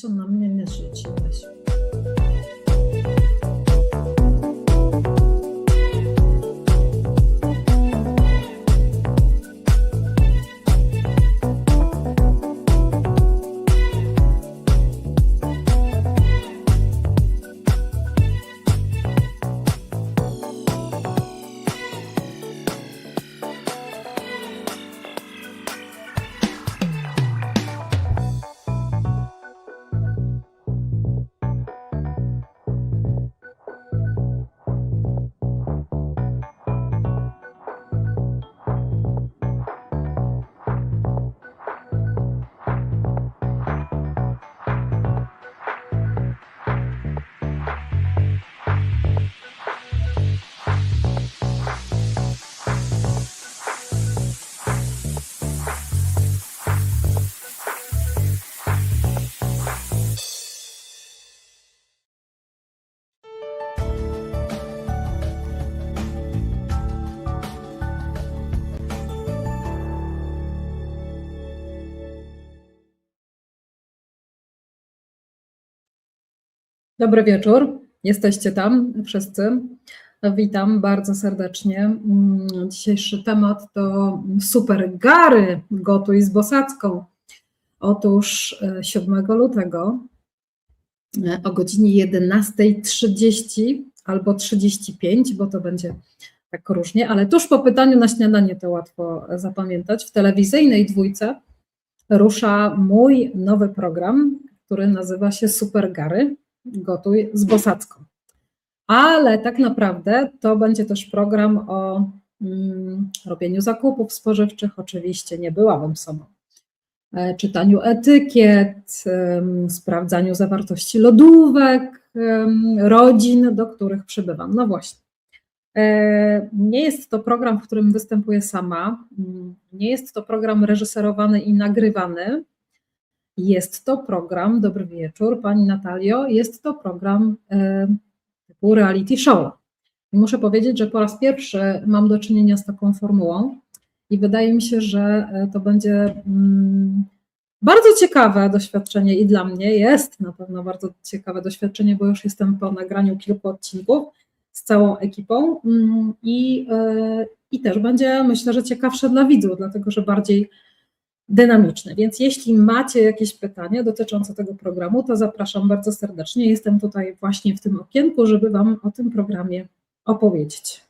Wiesz, on na mnie nie Dobry wieczór. Jesteście tam wszyscy. Witam bardzo serdecznie. Mm, Dzisiejszy temat to super gary gotuj z Bosacką. Otóż e, 7 lutego e, o godzinie 11.30 albo 35, bo to będzie tak różnie, ale tuż po pytaniu na śniadanie to łatwo zapamiętać. W telewizyjnej dwójce rusza mój nowy program, który nazywa się Super Gary Gotuj z Bosacką. Ale tak naprawdę to będzie też program o mm, robieniu zakupów spożywczych. Oczywiście nie byłabym sobą. E, Czytaniu etykiet, em, sprawdzaniu zawartości lodówek, em, rodzin, do których przybywam. No właśnie. E, Nie jest to program, w którym występuję sama. Mm, Nie jest to program reżyserowany i nagrywany. Jest to program, dobry wieczór Pani Natalio, jest to program e, typu reality show. I muszę powiedzieć, że po raz pierwszy mam do czynienia z taką formułą i wydaje mi się, że e, to będzie mm, bardzo ciekawe doświadczenie i dla mnie jest na pewno bardzo ciekawe doświadczenie, bo już jestem po nagraniu kilku odcinków z całą ekipą mm, i, e, i też będzie myślę, że ciekawsze dla widzów, dlatego że bardziej dynamiczny. Więc jeśli macie jakieś pytania dotyczące tego programu, to zapraszam bardzo serdecznie. Jestem tutaj właśnie w tym okienku, żeby Wam o tym programie opowiedzieć.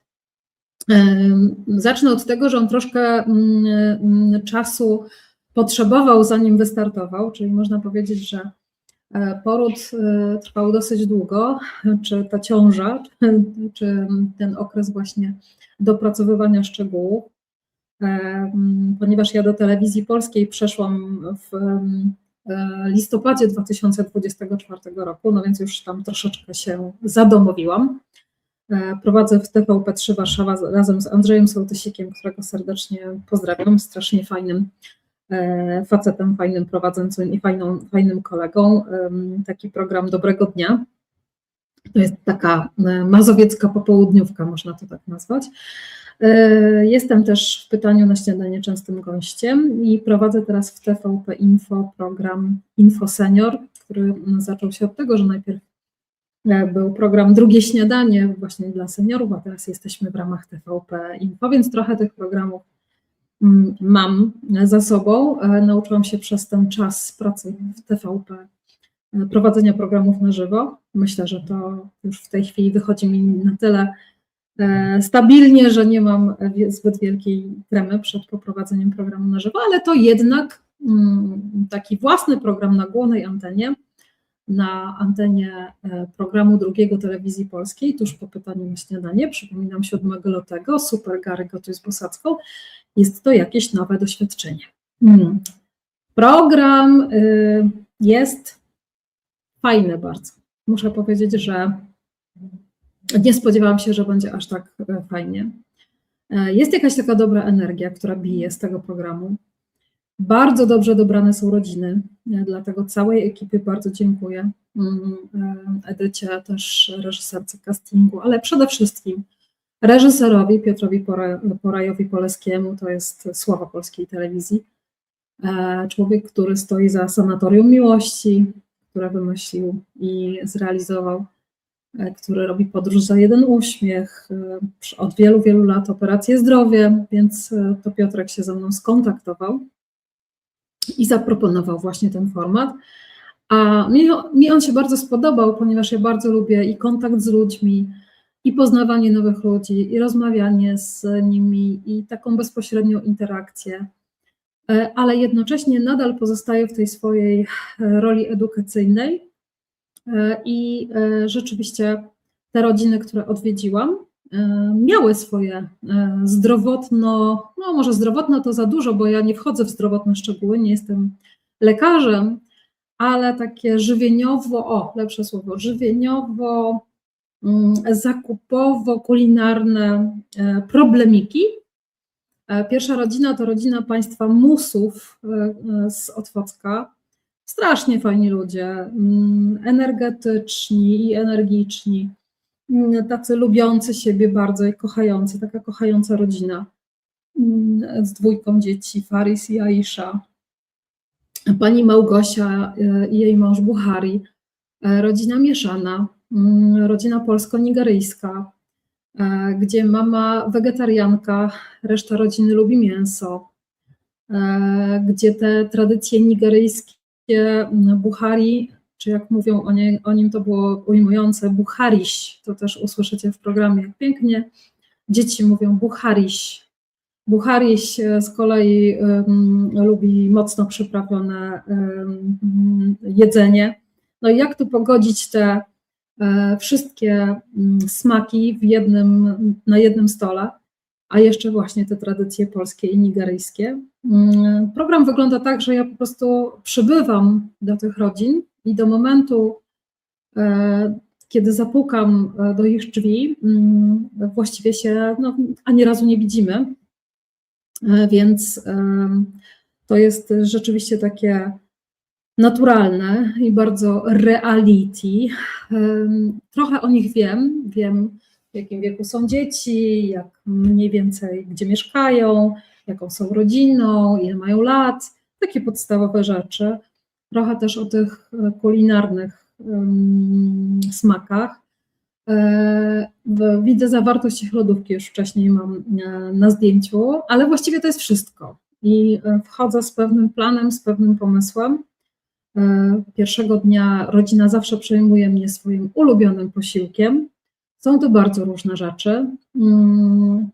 Zacznę od tego, że on troszkę mm, mm, czasu potrzebował, zanim wystartował, czyli można powiedzieć, że e, poród e, trwał dosyć długo, czy ta ciąża, czy, ten okres właśnie dopracowywania szczegółów ponieważ ja do telewizji polskiej przeszłam w e, listopadzie 2024 roku, no więc już tam troszeczkę się zadomowiłam. E, Prowadzę w TVP3 Warszawa razem z Andrzejem Sołtysikiem, którego serdecznie pozdrawiam, strasznie fajnym e, facetem, fajnym prowadzącym i fajną, fajnym kolegą. Taki program Dobrego Dnia. To jest taka mazowiecka popołudniówka, można to tak nazwać. E, Jestem też w pytaniu na śniadanie częstym gościem i prowadzę teraz w TVP Info program Info Senior, który zaczął się od tego, że najpierw e, był program Drugie Śniadanie właśnie dla seniorów, a teraz jesteśmy w ramach TVP Info, więc trochę tych programów mm, mam za sobą. E, Nauczyłam się przez ten czas pracy w TVP prowadzenia programów na żywo. Myślę, że to już w tej chwili wychodzi mi na tyle stabilnie, że nie mam zbyt wielkiej tremy przed poprowadzeniem programu na żywo, ale to jednak mm, taki własny program na głównej antenie, na antenie e, programu drugiego telewizji polskiej, tuż po pytaniu na śniadanie, przypominam 7 lutego, Super Gary Gotuj z Bosacką, jest to jakieś nowe doświadczenie. Mm. Program y, jest fajny bardzo. Muszę powiedzieć, że nie spodziewałam się, że będzie aż tak e, fajnie. E, Jest jakaś taka dobra energia, która bije z tego programu. Bardzo dobrze dobrane są rodziny, e, dlatego całej ekipie bardzo dziękuję. Mm, Edycie, też reżyserce castingu, ale przede wszystkim reżyserowi Piotrowi Pora- Porajowi Poleskiemu, to jest sława polskiej telewizji. Człowiek, który stoi za Sanatorium Miłości, które wymyślił i zrealizował, który robi podróż za jeden uśmiech. Od wielu, wielu lat operację zdrowie, więc to Piotrek się ze mną skontaktował i zaproponował właśnie ten format. A mi, mi on się bardzo spodobał, ponieważ ja bardzo lubię i kontakt z ludźmi, i poznawanie nowych ludzi, i rozmawianie z nimi, i taką bezpośrednią interakcję, e, ale jednocześnie nadal pozostaję w tej swojej e, roli edukacyjnej. E, I rzeczywiście te rodziny, które odwiedziłam, miały swoje zdrowotno, no może zdrowotno to za dużo, bo ja nie wchodzę w zdrowotne szczegóły, nie jestem lekarzem, ale takie żywieniowo, o lepsze słowo, żywieniowo, mm, zakupowo-kulinarne e, problemiki. E, pierwsza rodzina to rodzina państwa Musów e, z Otwocka. Strasznie fajni ludzie, mm, energetyczni i energiczni, mm, tacy lubiący siebie bardzo i kochający, taka kochająca rodzina. Z dwójką dzieci, Faris i Aisha. Pani Małgosia e, i jej mąż Buhari, e, rodzina mieszana, mm, rodzina polsko-nigeryjska, e, gdzie mama wegetarianka, reszta rodziny lubi mięso, gdzie te tradycje nigeryjskie mm, Buhari, czy jak mówią o, nie, o nim, to było ujmujące, Buhariś, to też usłyszycie w programie, jak pięknie. Dzieci mówią Buhariś, Buchariś e, z kolei um, lubi mocno przyprawione um, jedzenie. No i jak tu pogodzić te um, wszystkie smaki w jednym, na jednym stole, a jeszcze właśnie te tradycje polskie i nigeryjskie. Mm, program wygląda tak, że ja po prostu przybywam do tych rodzin i do momentu, e, kiedy zapukam e, do ich drzwi, mm, właściwie się no, ani razu nie widzimy E, więc to jest rzeczywiście takie naturalne i bardzo reality. Trochę o nich wiem, wiem w jakim wieku są dzieci, jak mniej więcej gdzie mieszkają, jaką są rodziną, ile mają lat, takie podstawowe rzeczy. Trochę też o tych kulinarnych smakach. E, widzę zawartość ich lodówki, już wcześniej mam e, na zdjęciu, ale właściwie to jest wszystko. I e, wchodzę z pewnym planem, z pewnym pomysłem. Pierwszego dnia rodzina zawsze przejmuje mnie swoim ulubionym posiłkiem. Są to bardzo różne rzeczy. Mm,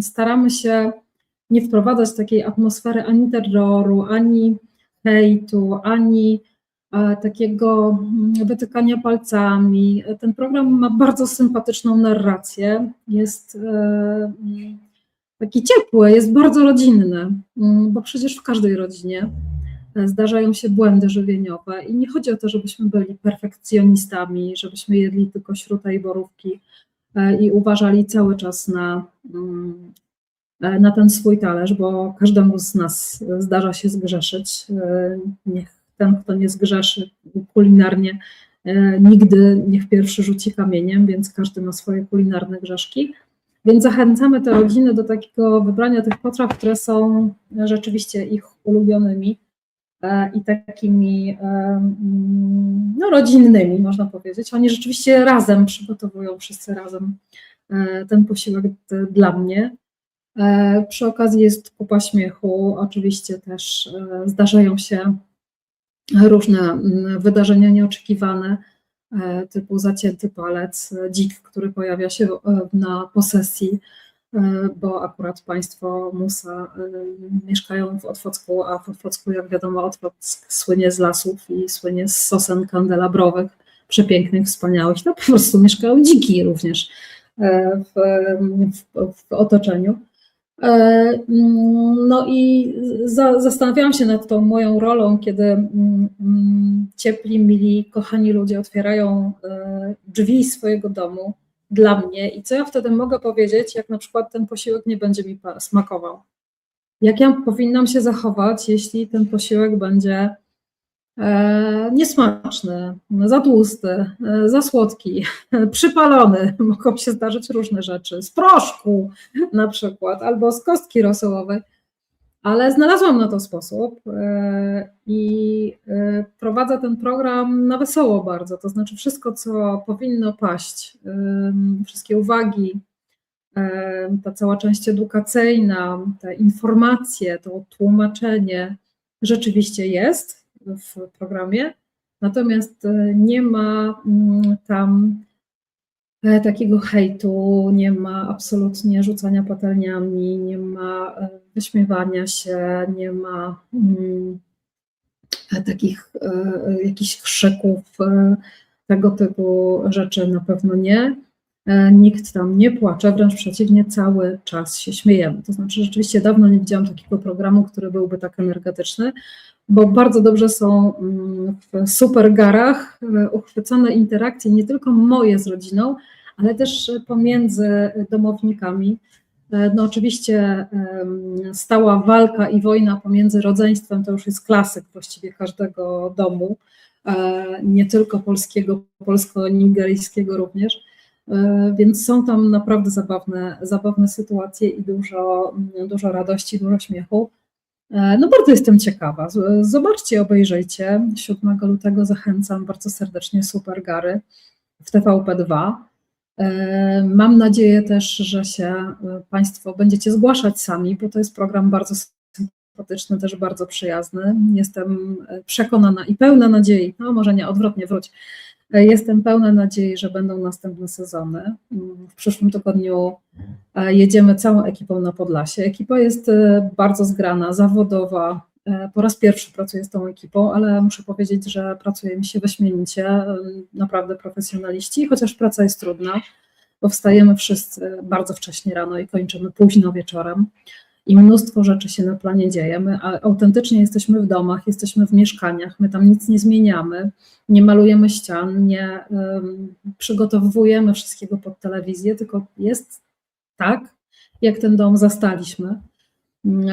staramy się nie wprowadzać takiej atmosfery ani terroru, ani hejtu, ani takiego mm, wytykania palcami. Ten program ma bardzo sympatyczną narrację, jest e, mm, taki ciepły, jest bardzo rodzinny, bo przecież w każdej rodzinie e, zdarzają się błędy żywieniowe i nie chodzi o to, żebyśmy byli perfekcjonistami, żebyśmy jedli tylko śruta i borówki e, i uważali cały czas na, na ten swój talerz, bo każdemu z nas zdarza się zgrzeszyć. Niech ten, kto nie zgrzeszy kulinarnie, e, nigdy niech pierwszy rzuci kamieniem, więc każdy ma swoje kulinarne grzeszki. Więc zachęcamy te rodziny do takiego wybrania tych potraw, które są rzeczywiście ich ulubionymi e, i takimi e, mm, no, rodzinnymi, można powiedzieć. Oni rzeczywiście razem przygotowują, wszyscy razem ten posiłek dla mnie. Przy okazji jest kupa śmiechu, oczywiście też zdarzają się różne mm, wydarzenia nieoczekiwane, e, typu zacięty palec, dzik, który pojawia się e, na posesji, e, bo akurat państwo Musa mieszkają w Otwocku, a w Otwocku, jak wiadomo, Otwock słynie z lasów i słynie z sosen kandelabrowych, przepięknych, wspaniałych. No po prostu mieszkają dziki również w, w, w otoczeniu. E, mm, no i za, zastanawiałam się nad tą moją rolą, kiedy mm, mm, ciepli, mili, kochani ludzie otwierają e, drzwi swojego domu dla mnie i co ja wtedy mogę powiedzieć, jak na przykład ten posiłek nie będzie mi smakował. Jak ja powinnam się zachować, jeśli ten posiłek będzie E, niesmaczny, za tłusty, e, za słodki, przypalony, mogą się zdarzyć różne rzeczy, z proszku na przykład, albo z kostki rosołowej. Ale znalazłam na to sposób e, i e, prowadzę ten program na wesoło bardzo. To znaczy, wszystko, co powinno paść, wszystkie uwagi, ta cała część edukacyjna, te informacje, to tłumaczenie rzeczywiście jest w programie, natomiast e, nie ma mm, tam takiego hejtu, nie ma absolutnie rzucania patelniami, nie ma e, wyśmiewania się, nie ma mm, e, takich jakichś krzyków, tego typu rzeczy na pewno nie. Nikt tam nie płacze, wręcz przeciwnie, cały czas się śmiejemy. To znaczy, rzeczywiście dawno nie widziałam takiego programu, który byłby tak energetyczny, bo bardzo dobrze są mm, w super garach uchwycone interakcje, nie tylko moje z rodziną, ale też pomiędzy domownikami. E, no oczywiście stała walka i wojna pomiędzy rodzeństwem to już jest klasyk właściwie każdego domu, e, nie tylko polskiego, polsko-nigeryjskiego również. E, więc są tam naprawdę zabawne, zabawne sytuacje i dużo, dużo radości, dużo śmiechu. No bardzo jestem ciekawa. Zobaczcie, obejrzyjcie. 7 lutego zachęcam bardzo serdecznie Super Gary w TVP2. E, mam nadzieję też, że się e, Państwo będziecie zgłaszać sami, bo to jest program bardzo sympatyczny, też bardzo przyjazny. Jestem e, przekonana i pełna nadziei, no może nie, odwrotnie, wróć. Jestem pełna nadziei, że będą następne sezony. W przyszłym tygodniu jedziemy całą ekipą na Podlasie. Ekipa jest bardzo zgrana, zawodowa, E, po raz pierwszy pracuję z tą ekipą, ale muszę powiedzieć, że pracuje mi się wyśmienicie, e, naprawdę profesjonaliści, chociaż praca jest trudna, bo wstajemy wszyscy bardzo wcześnie rano i kończymy późno wieczorem i mnóstwo rzeczy się na planie dzieje. My autentycznie jesteśmy w domach, jesteśmy w mieszkaniach, my tam nic nie zmieniamy, nie malujemy ścian, nie um, przygotowujemy wszystkiego pod telewizję, tylko jest tak, jak ten dom zastaliśmy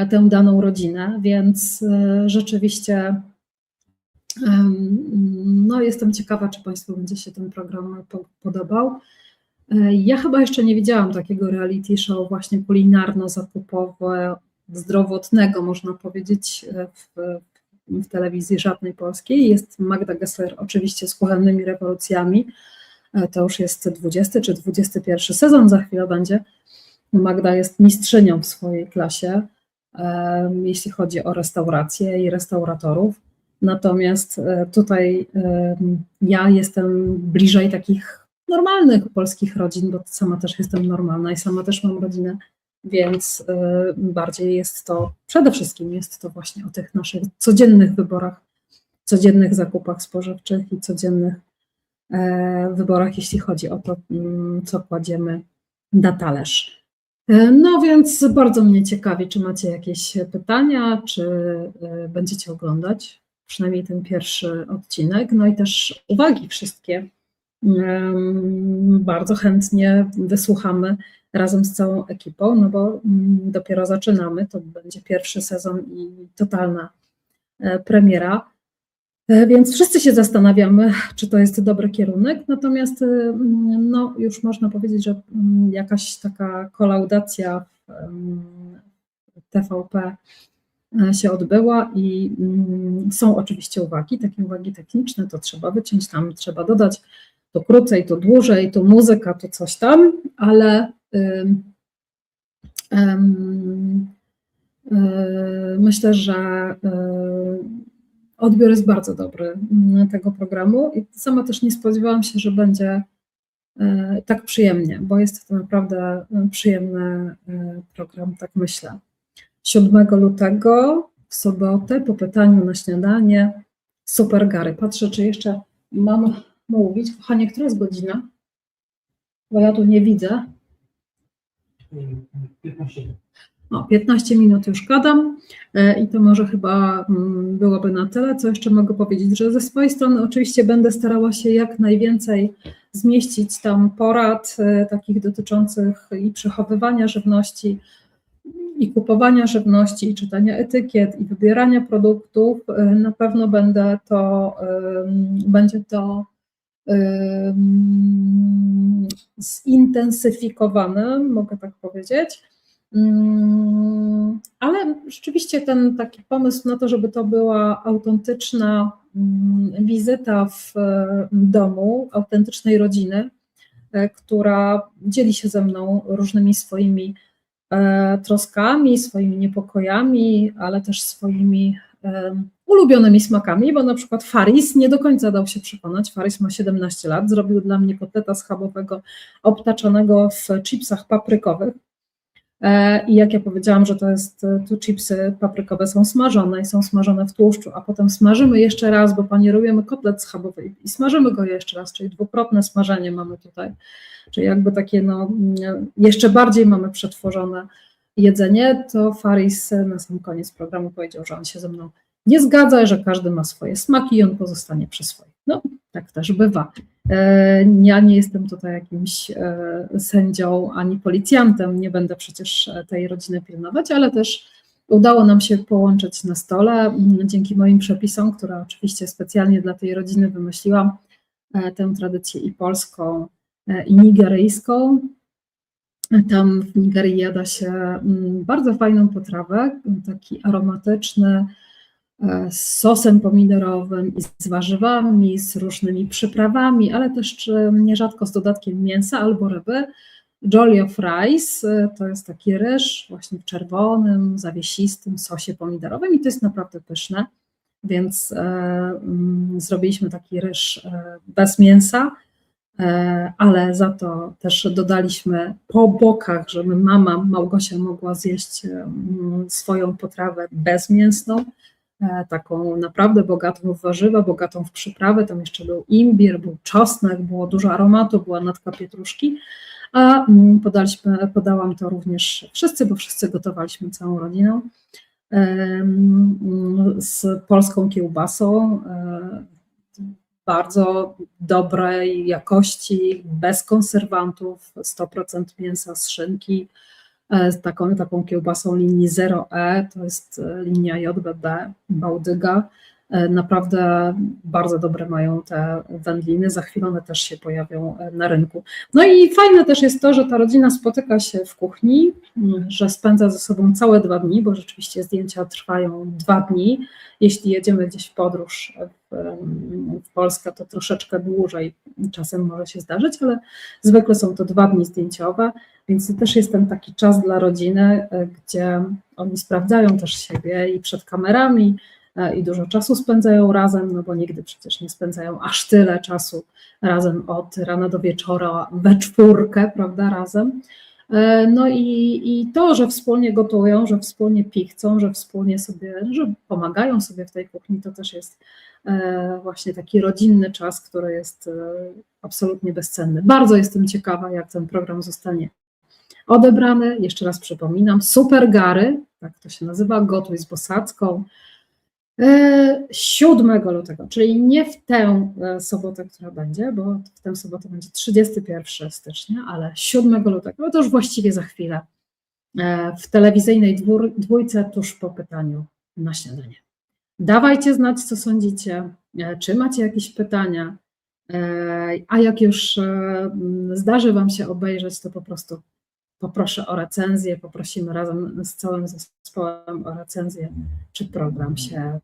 tę daną rodzinę, więc e, rzeczywiście no, jestem ciekawa, czy Państwu będzie się ten program podobał. E, ja chyba jeszcze nie widziałam takiego reality show właśnie kulinarno-zakupowe, zdrowotnego, można powiedzieć, e, w, w telewizji żadnej polskiej. Jest Magda Gessler oczywiście z kuchennymi rewolucjami. To już jest 20 czy 21 sezon, za chwilę będzie. Magda jest mistrzynią w swojej klasie jeśli chodzi o restaurację i restauratorów. Natomiast e, tutaj ja jestem bliżej takich normalnych polskich rodzin, bo sama też jestem normalna i sama też mam rodzinę, więc e, bardziej jest to, przede wszystkim jest to właśnie o tych naszych codziennych wyborach, codziennych zakupach spożywczych i codziennych e, wyborach, jeśli chodzi o to, mm, co kładziemy na talerz. E, no więc bardzo mnie ciekawi, czy macie jakieś pytania, czy e, będziecie oglądać przynajmniej ten pierwszy odcinek. No i też uwagi wszystkie. Bardzo chętnie wysłuchamy razem z całą ekipą, no bo mm, dopiero zaczynamy. To będzie pierwszy sezon i totalna e, premiera. E, więc wszyscy się zastanawiamy, czy to jest dobry kierunek, natomiast e, no, już można powiedzieć, że mm, jakaś taka kolaudacja w TVP się odbyła i mm, są oczywiście uwagi, takie uwagi techniczne, to trzeba wyciąć, tam trzeba dodać to krócej, to dłużej, to muzyka, to coś tam, ale um, um, myślę, że odbiór jest bardzo dobry tego programu i sama też nie spodziewałam się, że będzie e, tak przyjemnie, bo jest to naprawdę przyjemny program, tak myślę. 7 lutego w sobotę po pytaniu na śniadanie super Gary. Patrzę, czy jeszcze mam mówić. Kochanie, która jest godzina? Bo ja tu nie widzę. 15. No, 15 minut już gadam e, i to może chyba mm, byłoby na tyle. Co jeszcze mogę powiedzieć, że ze swojej strony oczywiście będę starała się jak najwięcej zmieścić tam porad e, takich dotyczących i przechowywania żywności, i kupowania żywności, i czytania etykiet, i wybierania produktów. E, na pewno będę to, będzie to zintensyfikowane, mogę tak powiedzieć. Ale rzeczywiście ten taki pomysł na to, żeby to była autentyczna wizyta w domu, autentycznej rodziny, która dzieli się ze mną różnymi swoimi troskami, swoimi niepokojami, ale też swoimi ulubionymi smakami, bo na przykład Faris nie do końca dał się przekonać. Faris ma 17 lat, zrobił dla mnie kotleta schabowego obtaczonego w chipsach paprykowych. E, I jak ja powiedziałam, że to jest, tu chipsy paprykowe są smażone i są smażone w tłuszczu, a potem smażymy jeszcze raz, bo panierujemy kotlet schabowy i smażymy go jeszcze raz, czyli dwukrotne smażenie mamy tutaj, czyli jakby takie no, jeszcze bardziej mamy przetworzone jedzenie, to Faris na sam koniec programu powiedział, że on się ze mną nie zgadza, że każdy ma swoje smaki i on pozostanie przy swoich. No, tak też bywa. E, ja nie jestem tutaj jakimś e, sędzią ani policjantem, nie będę przecież tej rodziny pilnować, ale też udało nam się połączyć na stole dzięki moim przepisom, które oczywiście specjalnie dla tej rodziny wymyśliłam, e, tę tradycję i polską, i nigeryjską. Tam w Nigerii jada się mm, bardzo fajną potrawę, taki aromatyczny, e, z sosem pomidorowym i z warzywami, z różnymi przyprawami, ale też nierzadko z dodatkiem mięsa albo ryby. Jolly of Rice e, to jest taki ryż właśnie w czerwonym, zawiesistym sosie pomidorowym i to jest naprawdę pyszne, więc e, mm, zrobiliśmy taki ryż bez mięsa, E, ale za to też dodaliśmy po bokach, żeby mama Małgosia mogła zjeść swoją potrawę bezmięsną, e, taką naprawdę bogatą w warzywa, bogatą w przyprawy. Tam jeszcze był imbir, był czosnek, było dużo aromatu, była natka pietruszki, a podaliśmy, podałam to również wszyscy, bo wszyscy gotowaliśmy całą rodziną z polską kiełbasą e, bardzo dobrej jakości, bez konserwantów, 100% mięsa z szynki, e, taką, taką kiełbasą linii 0E, to jest e, linia JBB Bałdyga. E, naprawdę bardzo dobre mają te wędliny, za chwilę one też się pojawią na rynku. No i fajne też jest to, że ta rodzina spotyka się w kuchni, że spędza ze sobą całe dwa dni, bo rzeczywiście zdjęcia trwają dwa dni. Jeśli jedziemy gdzieś w podróż w, Polskę, to troszeczkę dłużej czasem może się zdarzyć, ale zwykle są to dwa dni zdjęciowe, więc to też jest ten taki czas dla rodziny, gdzie oni sprawdzają też siebie i przed kamerami, E, i dużo czasu spędzają razem, no bo nigdy przecież nie spędzają aż tyle czasu razem od rana do wieczora we czwórkę, prawda, razem. E, no i, i to, że wspólnie gotują, że wspólnie pichcą, że wspólnie sobie, że pomagają sobie w tej kuchni, to też jest e, właśnie taki rodzinny czas, który jest absolutnie bezcenny. Bardzo jestem ciekawa, jak ten program zostanie odebrany. Jeszcze raz przypominam, Super Gary, tak to się nazywa, gotuj z Bosacką. 7 e, lutego, czyli nie w tę e, sobotę, która będzie, bo w tę sobotę będzie 31 stycznia, ale 7 lutego, to już właściwie za chwilę, e, w telewizyjnej dwór, dwójce tuż po pytaniu na śniadanie. Dawajcie znać, co sądzicie, czy macie jakieś pytania, a jak już zdarzy Wam się obejrzeć, to po prostu poproszę o recenzję, poprosimy razem z całym zespołem o recenzję, czy program się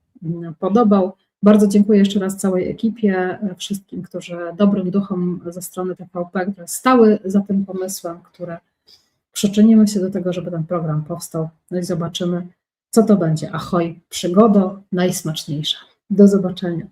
podobał. Bardzo dziękuję jeszcze raz całej ekipie, wszystkim, którzy dobrym duchom ze strony TVP, które stały za tym pomysłem, które przyczynimy się do tego, żeby ten program powstał. No i zobaczymy, co to będzie. Ahoj, przygodo najsmaczniejsza. Do zobaczenia.